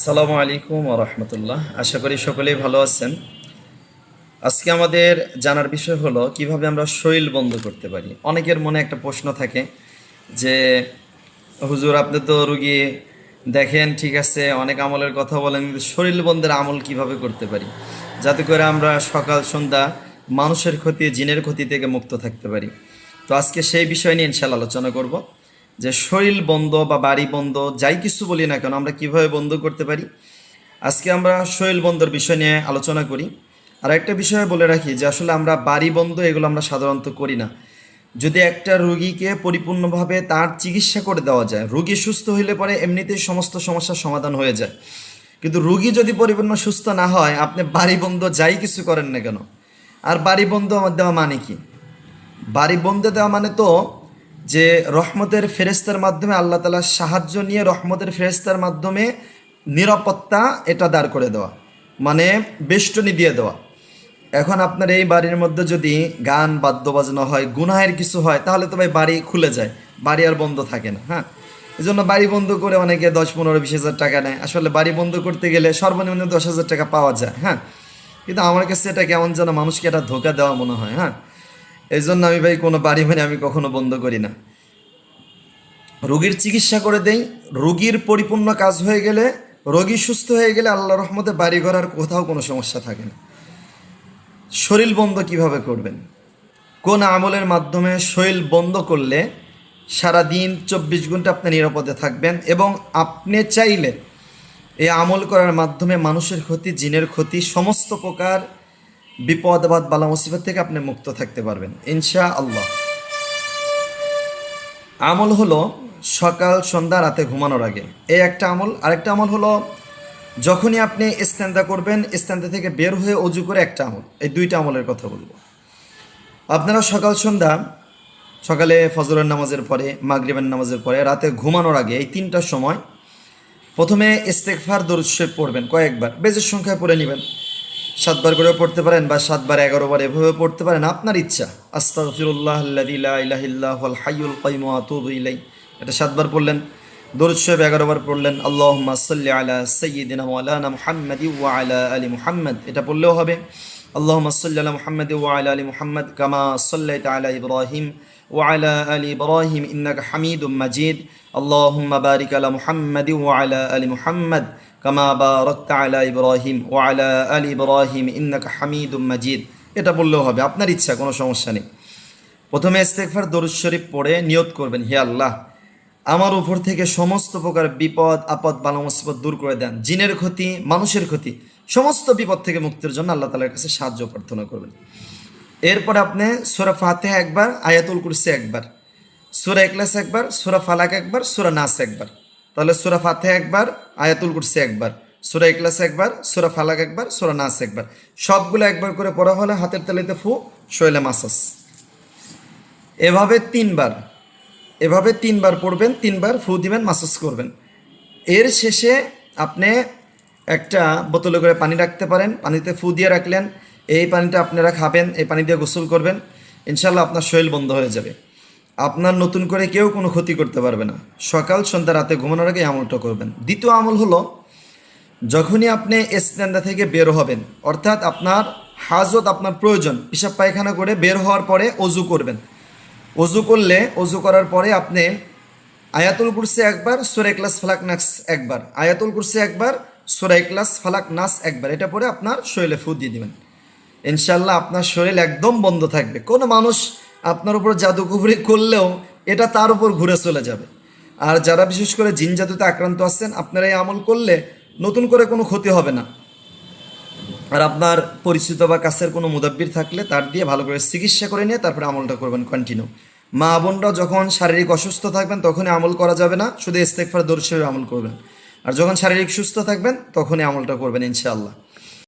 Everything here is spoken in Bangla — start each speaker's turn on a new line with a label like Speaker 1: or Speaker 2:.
Speaker 1: আসসালামু আলাইকুম রহমতুল্লাহ। আশা করি সকলেই ভালো আছেন। আজকে আমাদের জানার বিষয় হলো, কীভাবে আমরা শরীর বন্ধ করতে পারি? অনেকের মনে একটা প্রশ্ন থাকে যে, হুজুর, আপনি তো রুগী, দেখেন, ঠিক আছে, অনেক আমলের কথা বলেন শরীর বন্ধের আমল কীভাবে করতে পারি? যাতে করে আমরা সকাল, সন্ধ্যা মানুষের ক্ষতি, জিনের ক্ষতি থেকে মুক্ত থাকতে পারি। তো আজকে সেই বিষয় নিয়ে ইনশাল্লাহ আলোচনা করব। যে শরীর বন্ধ বা বাড়ি বন্ধ, যাই কিছু বলি না কেন, আমরা কীভাবে বন্ধ করতে পারি? আজকে আমরা শরীর বন্ধর বিষয় নিয়ে আলোচনা করি। আর একটা বিষয় বলে রাখি যে আসলে আমরা বাড়ি বন্ধ এগুলো আমরা সাধারণত করি না। যদি একটা রুগীকে পরিপূর্ণভাবে তার চিকিৎসা করে দেওয়া যায়, রুগী সুস্থ হইলে পরে এমনিতেই সমস্ত সমস্যার সমাধান হয়ে যায়। কিন্তু রুগী যদি পরিপূর্ণ সুস্থ না হয়, আপনি বাড়ি বন্ধ যাই কিছু করেন না কেন? আর বাড়ি বন্ধ দেওয়া মানে কি? বাড়ি বন্ধ দেওয়া মানে তো যে রহমতের ফেরেস্তার মাধ্যমে আল্লাহ তালার সাহায্য নিয়ে রহমতের ফেরেস্তার মাধ্যমে নিরাপত্তা এটা দাঁড় করে দেওয়া মানে বেষ্টনী দিয়ে দেওয়া। এখন আপনার এই বাড়ির মধ্যে যদি গান বাদ্য বাজনা হয়, গুনাহের কিছু হয়, তাহলে তো ভাই বাড়ি খুলে যায়, বাড়ি আর বন্ধ থাকে না হ্যাঁ? এই জন্য বাড়ি বন্ধ করে অনেকে দশ, পনেরো, বিশ হাজার টাকা নেয়। আসলে বাড়ি বন্ধ করতে গেলে সর্বনিম্ন দশ হাজার টাকা পাওয়া যায় হ্যাঁ? কিন্তু আমার কাছে এটা কেমন যেন মানুষকে এটা ধোকা দেওয়া মনে হয় হ্যাঁ? এই জন্য আমি ভাই কোনো বাড়ি মানে আমি কখনো বন্ধ করি না। রোগীর চিকিৎসা করে দেই, রোগীর পরিপূর্ণ কাজ হয়ে গেলে, রোগী সুস্থ হয়ে গেলে আল্লাহ রহমতে বাড়ি ঘর আর কোথাও কোনো সমস্যা থাকে না। শরীর বন্ধ কীভাবে করবেন? কোন আমলের মাধ্যমে শরীর বন্ধ করলে সারা দিন চব্বিশ ঘণ্টা আপনি নিরাপদে থাকবেন এবং আপনি চাইলে এই আমল করার মাধ্যমে মানুষের ক্ষতি, জিনের ক্ষতি, সমস্ত প্রকার বিপদ আবাদ বালা মুসিবত থেকে আপনি মুক্ত থাকতে পারবেন ইনশা আল্লাহ আমল হলো সকাল, সন্ধ্যা, রাতে ঘুমানোর আগে। এই একটা আমল, আরেকটা আমল হলো যখনই আপনি ইস্তেন্দা করবেন, ইস্তেন্দা থেকে বের হয়ে অজু করে একটা আমল। এই দুইটা আমলের কথা বলব। আপনারা সকাল, সন্ধ্যা, সকালে ফজরের নামাজের পরে, মাগরিবের নামাজের পরে, রাতে ঘুমানোর আগে এই তিনটার সময় প্রথমে ইস্তেকফার শরীফ পড়বেন কয়েকবার। বেজের সংখ্যায় পড়ে নেবেন। সাতবার করেও পড়তে পারেন বা সাতবার এগারো বার এভাবে পড়তে পারেন, আপনার ইচ্ছা। আস্তাফিরুল্লাহ ইলাই এটা সাতবার পড়লেন, দরুদ সাহেব এগারো বার পড়লেন আল্লাহ সাল্লি আলা সাইয়্যিদিনা মাওলানা মুহাম্মাদি ওয়া আলা আলি মুহাম্মদ। এটা পড়লেও হবে। আল্লাহুম্মা সাল্লি আলা মুহাম্মাদি ওয়া আলা আলি মুহাম্মদ কামা সাল্লাইতা আলা ইব্রাহিম وعلى آل إبراهيم إنك حميد مجيد اللهم بارك على محمد وعلى آل محمد كما باركت على إبراهيم وعلى آل إبراهيم إنك حميد مجيد এটা বললেও হবে আপনার ইচ্ছা কোনো সমস্যা নেই প্রথমে ইস্তেগফার দরুদ শরীফ পড়ে নিয়ত করবেন হে আল্লাহ আমার উপর থেকে সমস্ত প্রকার বিপদ আপদ বালা মুসিবত দূর করে দেন জিনের ক্ষতি মানুষের ক্ষতি সমস্ত বিপদ থেকে মুক্তির জন্য আল্লাহ তালার কাছে সাহায্য প্রার্থনা করবেন। এরপর আপনি সুরা ফাতেহা একবার, আয়াতুল কুরসি একবার, সুরা একলাস একবার, সুরা ফালাক একবার, সুরা নাস একবার। তাহলে সুরা ফাতেহা একবার, আয়াতুল কুরসি একবার, সুরা একলাস একবার, সুরা ফালাক একবার, সুরা নাস একবার। সবগুলো একবার করে পড়া হলে হাতের তালিতে ফু, শৈলে মাসাস। এভাবে তিনবার এভাবে তিনবার পড়বেন, তিনবার ফু দিবেন মাসাজ করবেন। এর শেষে আপনি একটা বোতলে করে পানি রাখতে পারেন, পানিতে ফু দিয়ে রাখলেন, এই পানিটা আপনারা খাবেন, এই পানি দিয়ে গোসল করবেন ইনশাল্লাহ আপনার শরীর বন্ধ হয়ে যাবে। আপনার নতুন করে কেউ কোনো ক্ষতি করতে পারবে না। সকাল, সন্ধ্যা, রাতে ঘুমানোর আগে আমলটা করবেন। দ্বিতীয় আমল হলো, যখনই আপনি স্ট্যান্ডা থেকে বের হবেন, অর্থাৎ আপনার হাজত আপনার প্রয়োজন পিসাব পায়খানা করে বের হওয়ার পরে অজু করবেন। অজু করলে, অজু করার পরে আপনি আয়াতুল কুরসি একবার, সোরে ক্লাস ফালাক নাস একবার। আয়াতুল কুরসি একবার সুরা ক্লাস ফালাক, নাস একবার। এটা পরে আপনার শরীরে ফু দিয়ে দিবেন। ইনশাল্লাহ আপনার শরীর একদম বন্ধ থাকবে। কোনো মানুষ আপনার উপর জাদুকুবরি করলেও এটা তার উপর ঘুরে চলে যাবে। আর যারা বিশেষ করে জিন জাদুতে আক্রান্ত আছেন, আপনারা এই আমল করলে নতুন করে কোনো ক্ষতি হবে না। আর আপনার পরিচিত বা কাছের কোনো মুদাব্বির থাকলে তার দিয়ে ভালো করে চিকিৎসা করে নিয়ে তারপরে আমলটা করবেন কন্টিনিউ মা বোনরা যখন শারীরিক অসুস্থ থাকবেন, তখনই আমল করা যাবে না। শুধু ইস্তেকফার দর্শে আমল করবেন। আর যখন শারীরিক সুস্থ থাকবেন তখনই আমলটা করবেন ইনশাআল্লাহ।